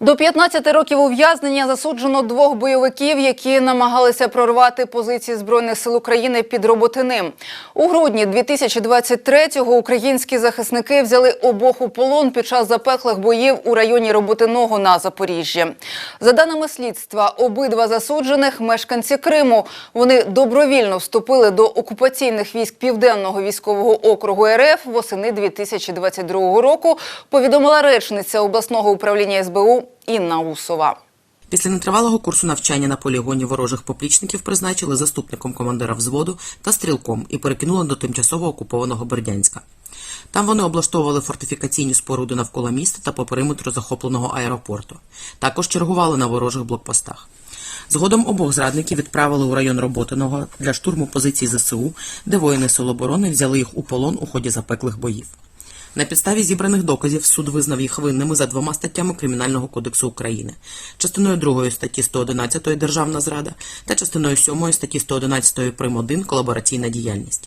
До 15 років ув'язнення засуджено двох бойовиків, які намагалися прорвати позиції збройних сил України під Роботиним. У грудні 2023-го українські захисники взяли обох у полон під час запеклих боїв у районі Роботиного на Запоріжжі. За даними слідства, обидва засуджених мешканці Криму. Вони добровільно вступили до окупаційних військ Південного військового округу РФ восени 2022 року. Повідомила речниця обласного управління СБУ Інна Усова. Після нетривалого курсу навчання на полігоні ворожих поплічників призначили заступником командира взводу та стрілком і перекинули до тимчасово окупованого Бердянська. Там вони облаштовували фортифікаційні споруди навколо міста та по периметру захопленого аеропорту. Також чергували на ворожих блокпостах. Згодом обох зрадників відправили у район Роботиного для штурму позицій ЗСУ, де воїни Сил оборони взяли їх у полон у ході запеклих боїв. На підставі зібраних доказів суд визнав їх винними за двома статтями Кримінального кодексу України, частиною 2 статті 111 Державна зрада та частиною 7 статті 111 Прим. 1 Колабораційна діяльність.